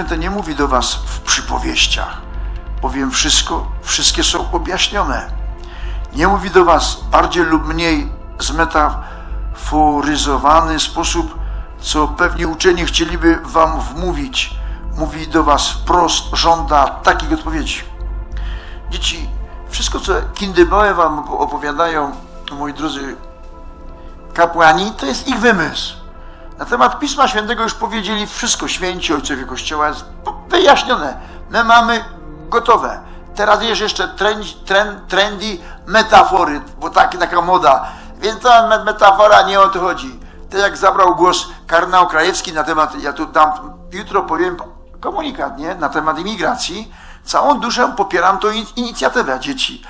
Święte nie mówi do was w przypowieściach, bowiem wszystko, wszystkie są objaśnione. Nie mówi do was bardziej lub mniej zmetaforyzowany sposób, co pewni uczeni chcieliby wam wmówić. Mówi do was wprost, żąda takich odpowiedzi. Dzieci, wszystko co Kindeboe wam opowiadają, moi drodzy kapłani, to jest ich wymysł. Na temat Pisma Świętego już powiedzieli wszystko. Święci ojcowie Kościoła jest wyjaśnione. My mamy gotowe. Teraz jest jeszcze trend, trend, trendy metafory, bo tak, taka moda. Więc ta me- metafora nie o to chodzi. Tak jak zabrał głos kardynał Krajewski na temat, ja tu dam, jutro powiem komunikat, nie? Na temat imigracji. Całą duszę popieram in- inicjatywę dzieci.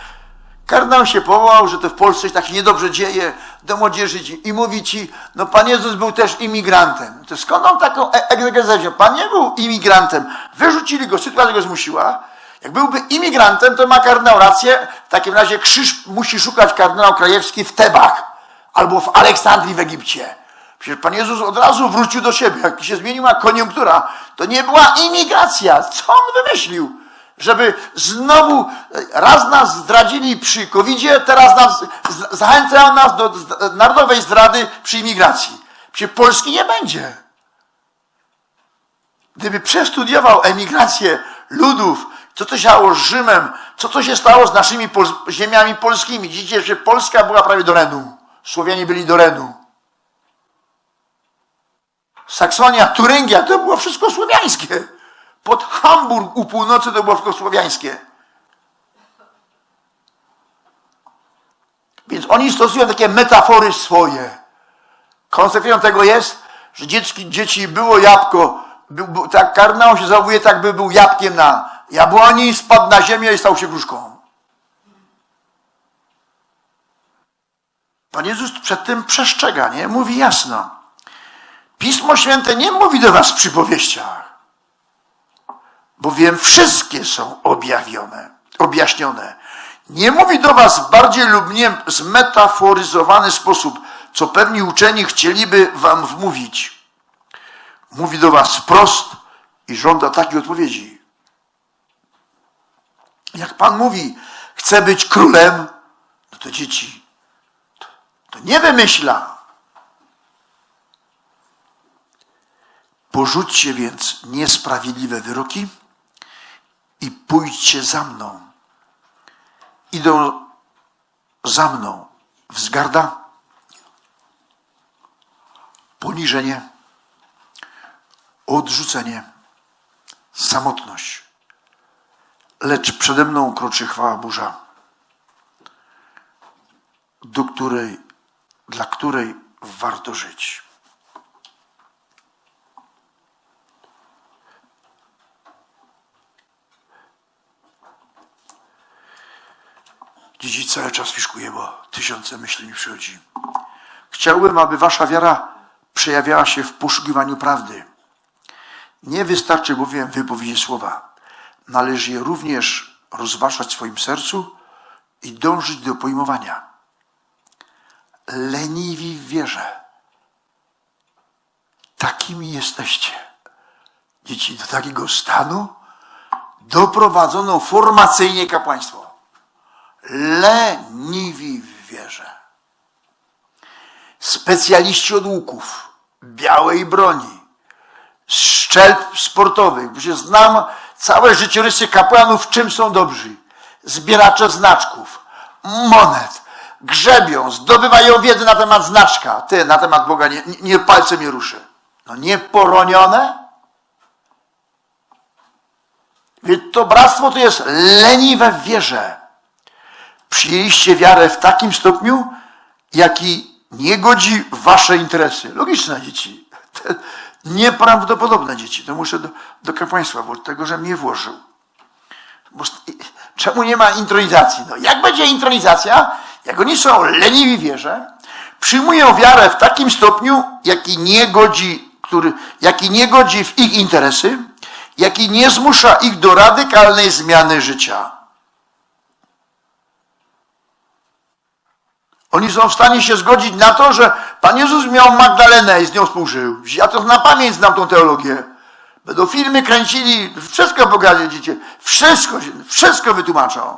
Kardynał się powołał, że to w Polsce się tak niedobrze dzieje, do młodzieży i mówi ci, no Pan Jezus był też imigrantem. To skąd on taką e- egzegezę wziął? Pan nie był imigrantem. Wyrzucili go, sytuacja go zmusiła. Jak byłby imigrantem, to ma kardynał rację. W takim razie krzyż musi szukać kardynał Krajewski w Tebach albo w Aleksandrii w Egipcie. Przecież Pan Jezus od razu wrócił do siebie. Jak się zmieniła koniunktura, to nie była imigracja. Co on wymyślił? Żeby znowu raz nas zdradzili przy covid teraz nas, zachęcają nas do narodowej zdrady przy imigracji. Przecież Polski nie będzie. Gdyby przestudiował emigrację ludów, co to się stało z Rzymem, co to się stało z naszymi pol ziemiami polskimi. Widzicie, że Polska była prawie do Renu. Słowianie byli do Renu. Saksonia, Turyngia, to było wszystko słowiańskie. Pod Hamburg u północy to było wszystko słowiańskie. Więc oni stosują takie metafory swoje. Konsekwencją tego jest, że dziecki, dzieci było jabłko, był, był, tak kardynał się zachowuje tak, by był jabłkiem na jabłoni, spadł na ziemię i stał się gruszką. Pan Jezus przed tym przestrzega, nie? Mówi jasno. Pismo Święte nie mówi do was w przypowieściach bowiem wszystkie są objawione, objaśnione. Nie mówi do was bardziej lub mniej zmetaforyzowany sposób, co pewni uczeni chcieliby wam wmówić. Mówi do was wprost i żąda takiej odpowiedzi. Jak Pan mówi, chce być królem, no to dzieci, to, to nie wymyśla. Porzućcie więc niesprawiedliwe wyroki i pójdźcie za mną. Idą za mną wzgarda, poniżenie, odrzucenie, samotność. Lecz przede mną kroczy chwała burza, do której, dla której warto żyć. Dzieci cały czas fiszkuję, bo tysiące myśli mi przychodzi. Chciałbym, aby wasza wiara przejawiała się w poszukiwaniu prawdy. Nie wystarczy bowiem wypowiedzi słowa. Należy je również rozważać w swoim sercu i dążyć do pojmowania. Leniwi w wierze. Takimi jesteście. Dzieci do takiego stanu doprowadzono formacyjnie kapłaństwo leniwi w wierze. Specjaliści od łuków, białej broni, szczelb sportowych, bo się znam całe życiorysy kapłanów, w czym są dobrzy. Zbieracze znaczków, monet, grzebią, zdobywają wiedzę na temat znaczka. Ty, na temat Boga nie, nie, palcem nie ruszy. No nieporonione? Więc to bractwo to jest leniwe w wierze przyjęliście wiarę w takim stopniu, jaki nie godzi w wasze interesy. Logiczne dzieci. Nieprawdopodobne dzieci. To muszę do, do kapłaństwa, bo tego, że mnie włożył. Bo, czemu nie ma intronizacji? No, jak będzie intronizacja? Jak oni są leniwi wierze, przyjmują wiarę w takim stopniu, jaki nie godzi, który, jaki nie godzi w ich interesy, jaki nie zmusza ich do radykalnej zmiany życia. Oni są w stanie się zgodzić na to, że Pan Jezus miał Magdalenę i z nią współżył. Ja to na pamięć znam tą teologię. Będą filmy kręcili, wszystko pokażecie, wszystko, się- wszystko wytłumaczą.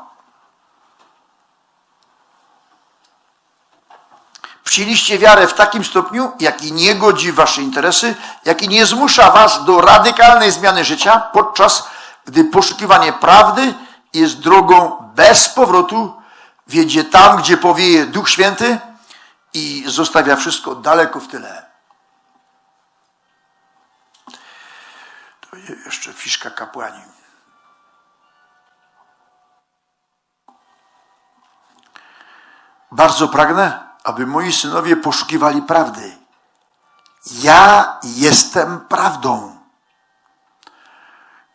Przyjęliście wiarę w takim stopniu, jaki nie godzi wasze interesy, jaki nie zmusza was do radykalnej zmiany życia, podczas gdy poszukiwanie prawdy jest drogą bez powrotu, wiedzie tam, gdzie powieje Duch Święty i zostawia wszystko daleko w tyle. To jeszcze fiszka kapłani. Bardzo pragnę, aby moi synowie poszukiwali prawdy. Ja jestem prawdą.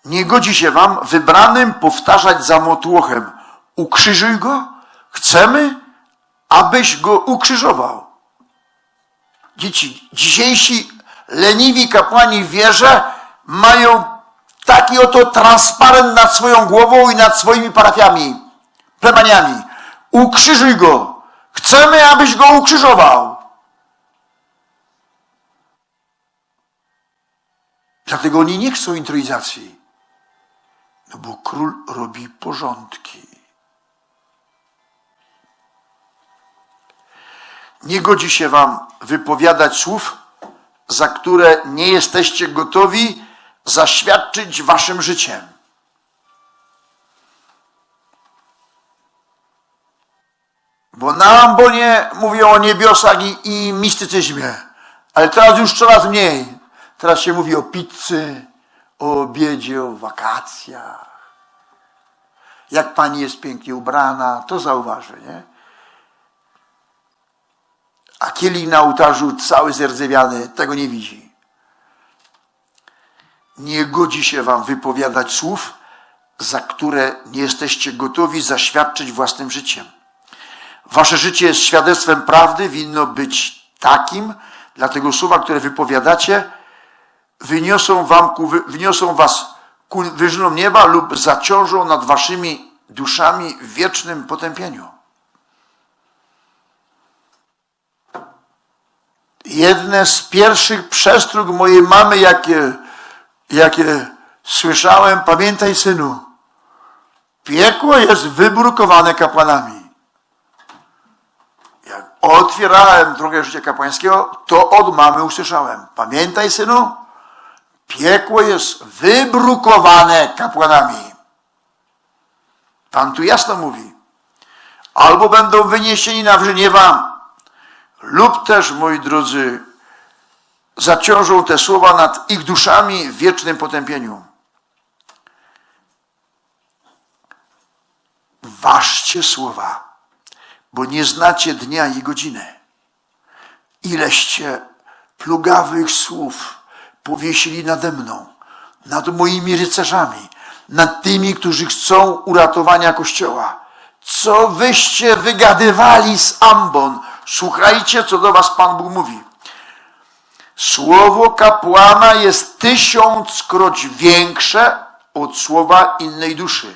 Nie godzi się wam wybranym powtarzać za motłochem: Ukrzyżuj go, chcemy, abyś go ukrzyżował. Dzieci, dzisiejsi leniwi kapłani w wierze mają taki oto transparent nad swoją głową i nad swoimi parafiami, plebaniami. Ukrzyżuj go. Chcemy, abyś go ukrzyżował. Dlatego oni nie chcą intronizacji. No bo król robi porządki. Nie godzi się wam wypowiadać słów, za które nie jesteście gotowi zaświadczyć waszym życiem. Bo na ambonie mówią o niebiosach i, i mistycyzmie, ale teraz już coraz mniej. Teraz się mówi o pizzy, o obiedzie, o wakacjach. Jak pani jest pięknie ubrana, to zauważy, nie? A kielich na ołtarzu cały zerdzewiany, tego nie widzi. Nie godzi się wam wypowiadać słów, za które nie jesteście gotowi zaświadczyć własnym życiem. Wasze życie jest świadectwem prawdy, winno być takim, dlatego słowa, które wypowiadacie, wyniosą, wam ku, wy- wyniosą was ku wyżynom nieba lub zaciążą nad waszymi duszami w wiecznym potępieniu. Jedne z pierwszych przestróg mojej mamy, jakie, jakie słyszałem, pamiętaj synu, piekło jest wybrukowane kapłanami. Jak otwierałem drogę życia kapłańskiego, to od mamy usłyszałem. Pamiętaj, synu, piekło jest wybrukowane kapłanami. Pan tu jasno mówi. Albo będą wyniesieni na wrzyniewa, lub też, moi drodzy, zaciążą te słowa nad ich duszami w wiecznym potępieniu. Ważcie słowa bo nie znacie dnia i godziny. Ileście plugawych słów powiesili nade mną, nad moimi rycerzami, nad tymi, którzy chcą uratowania Kościoła. Co wyście wygadywali z ambon? Słuchajcie, co do was Pan Bóg mówi. Słowo kapłana jest tysiąckroć większe od słowa innej duszy.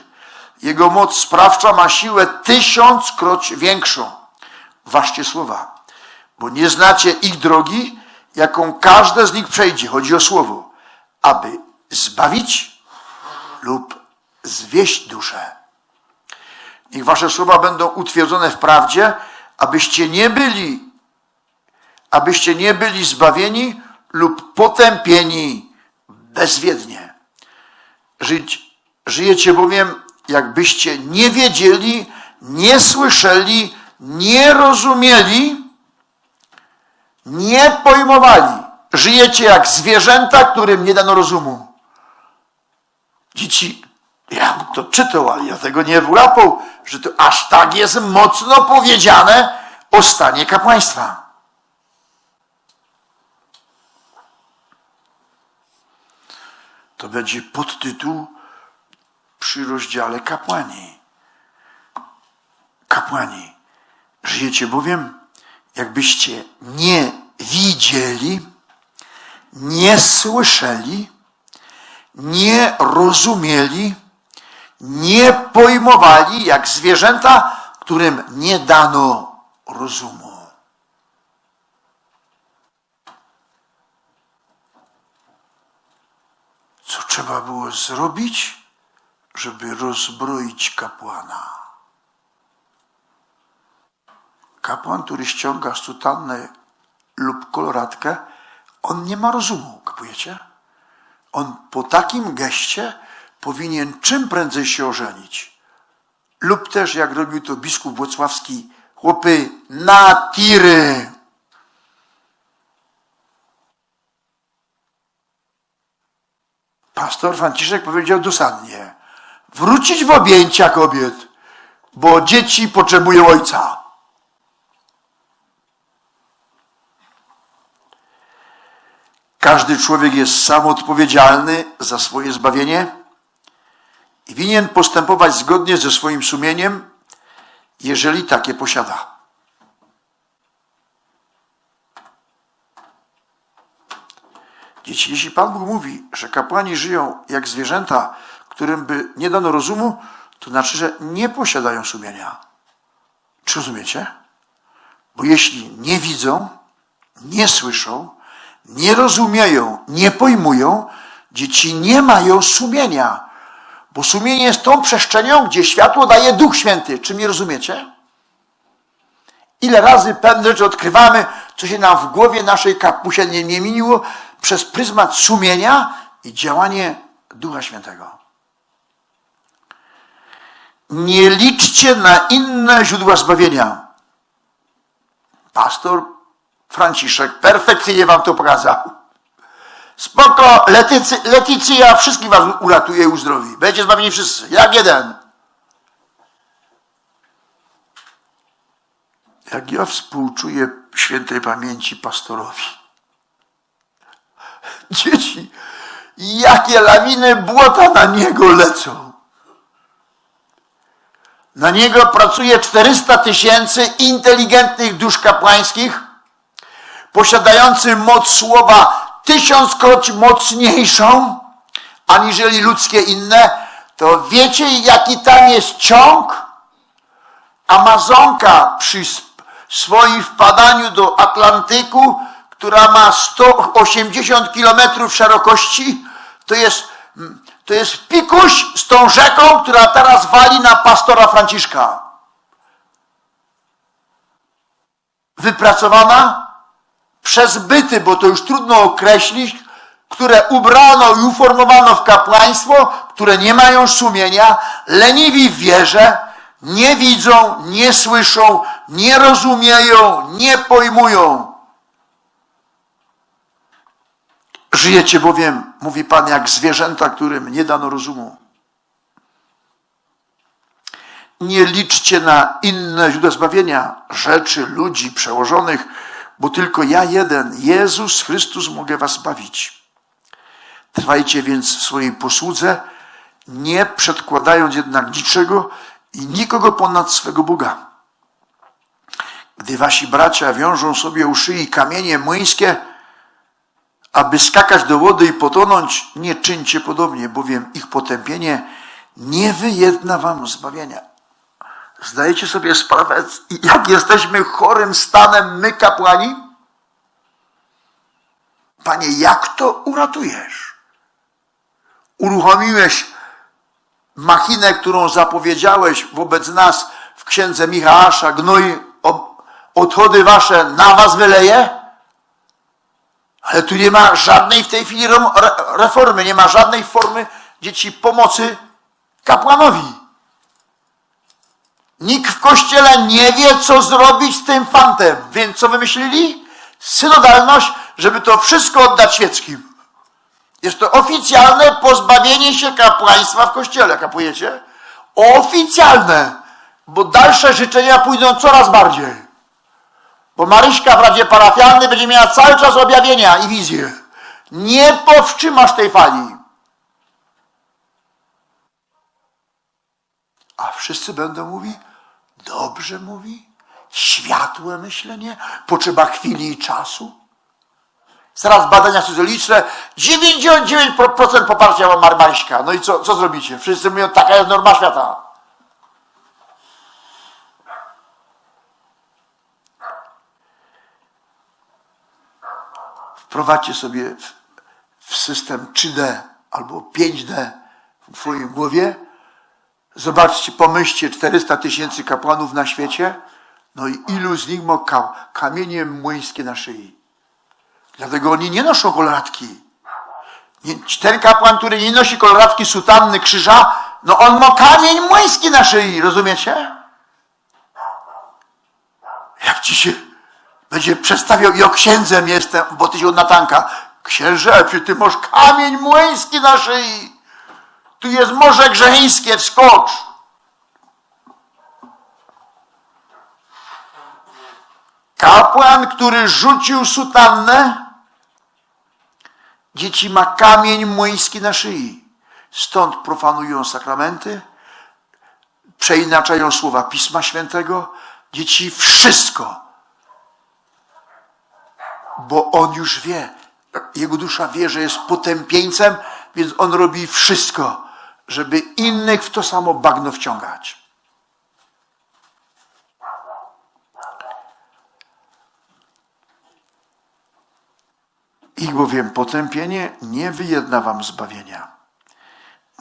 Jego moc sprawcza ma siłę tysiąckroć większą. Ważcie słowa, bo nie znacie ich drogi, jaką każde z nich przejdzie. Chodzi o słowo, aby zbawić lub zwieść duszę. Niech wasze słowa będą utwierdzone w prawdzie, abyście nie byli, abyście nie byli zbawieni lub potępieni bezwiednie. Żyć, żyjecie bowiem, jakbyście nie wiedzieli, nie słyszeli, nie rozumieli, nie pojmowali. Żyjecie jak zwierzęta, którym nie dano rozumu. Dzieci, ja to czytał, ale ja tego nie wyłapał, że to aż tak jest mocno powiedziane o stanie kapłaństwa. To będzie podtytuł przy rozdziale kapłani. Kapłani, żyjecie bowiem, jakbyście nie widzieli, nie słyszeli, nie rozumieli, nie pojmowali, jak zwierzęta, którym nie dano rozumu. trzeba było zrobić, żeby rozbroić kapłana? Kapłan, który ściąga sutannę lub koloratkę, on nie ma rozumu, kapujecie? On po takim geście powinien czym prędzej się ożenić. Lub też, jak robił to biskup włocławski, chłopy na tiry. Pastor Franciszek powiedział dosadnie, wrócić w objęcia kobiet, bo dzieci potrzebują ojca. Każdy człowiek jest sam odpowiedzialny za swoje zbawienie winien postępować zgodnie ze swoim sumieniem, jeżeli takie posiada. Dzieci, jeśli Pan Bóg mówi, że kapłani żyją jak zwierzęta, którym by nie dano rozumu, to znaczy, że nie posiadają sumienia. Czy rozumiecie? Bo jeśli nie widzą, nie słyszą, nie rozumieją, nie pojmują, dzieci nie mają sumienia. Bo sumienie jest tą przestrzenią, gdzie światło daje Duch Święty. Czy mnie rozumiecie? Ile razy pewne rzeczy odkrywamy, co się nam w głowie naszej kapusie nie, nie miniło, przez pryzmat sumienia i działanie Ducha Świętego. Nie liczcie na inne źródła zbawienia. Pastor Franciszek perfekcyjnie wam to pokazał. Spoko, Letycy, Letycja wszystkich was uratuje i uzdrowi. Będziecie zbawieni wszyscy, jak jeden. Jak ja współczuję świętej pamięci pastorowi. Dzieci, jakie lawiny błota na niego lecą. Na niego pracuje 400 tysięcy inteligentnych dusz kapłańskich, posiadający moc słowa tysiąckroć mocniejszą aniżeli ludzkie inne, to wiecie jaki tam jest ciąg? Amazonka przy swoim wpadaniu do Atlantyku, która ma 180 kilometrów szerokości, to jest, to jest pikuś z tą rzeką, która teraz wali na pastora Franciszka. Wypracowana przez byty, bo to już trudno określić, które ubrano i uformowano w kapłaństwo, które nie mają sumienia, leniwi w wierze, nie widzą, nie słyszą, nie rozumieją, nie pojmują. Żyjecie bowiem, mówi Pan, jak zwierzęta, którym nie dano rozumu. Nie liczcie na inne źródła zbawienia, rzeczy, ludzi, przełożonych, bo tylko ja jeden, Jezus Chrystus, mogę was bawić. Trwajcie więc w swojej posłudze, nie przedkładając jednak niczego i nikogo ponad swego Boga. Gdy wasi bracia wiążą sobie u szyi kamienie młyńskie, aby skakać do wody i potonąć, nie czyńcie podobnie, bowiem ich potępienie nie wyjedna wam zbawienia. Zdajecie sobie sprawę, jak jesteśmy chorym stanem my kapłani? Panie, jak to uratujesz? Uruchomiłeś machinę, którą zapowiedziałeś wobec nas w księdze Michała, gnój, odchody wasze na was wyleje? Ale tu nie ma żadnej w tej chwili reformy, nie ma żadnej formy dzieci pomocy kapłanowi. Nikt w kościele nie wie, co zrobić z tym fantem. Więc co wymyślili? Synodalność, żeby to wszystko oddać świeckim. Jest to oficjalne pozbawienie się kapłaństwa w kościele, kapujecie? Oficjalne, bo dalsze życzenia pójdą coraz bardziej. Bo Maryśka w Radzie Parafialnej będzie miała cały czas objawienia i wizje. Nie powstrzymasz tej fali. A wszyscy będą mówić, Dobrze mówi? Światłe myślenie? Potrzeba chwili i czasu? Zaraz badania socjologiczne, 99% poparcia ma Marmańska. No i co, co zrobicie? Wszyscy mówią, taka jest norma świata. Wprowadźcie sobie w, w system 3D albo 5D w twojej głowie. Zobaczcie, pomyślcie, 400 tysięcy kapłanów na świecie, no i ilu z nich ma ka- kamienie młyńskie na szyi. Dlatego oni nie noszą koloratki. Ten kapłan, który nie nosi koloratki, sutanny, krzyża, no on ma kamień młyński na szyi, rozumiecie? Jak ci się będzie przedstawiał, ja księdzem jestem, bo ty się od Natanka. Księże, ty masz kamień młyński na szyi? Tu jest Morze Grzechińskie, wskocz. Kapłan, który rzucił sutannę, dzieci ma kamień młyński na szyi. Stąd profanują sakramenty, przeinaczają słowa Pisma Świętego. Dzieci wszystko, bo on już wie, jego dusza wie, że jest potępieńcem, więc on robi wszystko, żeby innych w to samo bagno wciągać. Ich bowiem potępienie nie wyjedna wam zbawienia.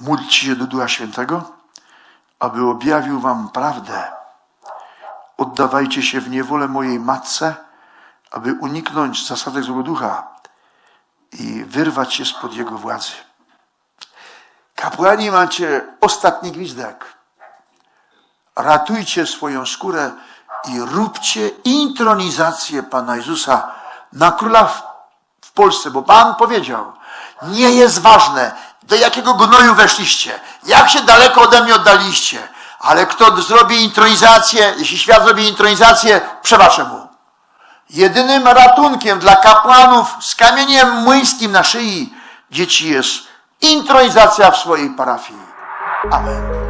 Módlcie się do Ducha Świętego, aby objawił wam prawdę. Oddawajcie się w niewolę mojej matce, aby uniknąć zasadek złego ducha i wyrwać się spod jego władzy. Kapłani macie ostatni gwizdek. Ratujcie swoją skórę i róbcie intronizację Pana Jezusa na króla w, Polsce, bo Pan powiedział, nie jest ważne, do jakiego gnoju weszliście, jak się daleko ode mnie oddaliście, ale kto zrobi intronizację, jeśli świat zrobi intronizację, przebaczę mu. Jedynym ratunkiem dla kapłanów z kamieniem młyńskim na szyi dzieci jest intronizacja w swojej parafii. Amen.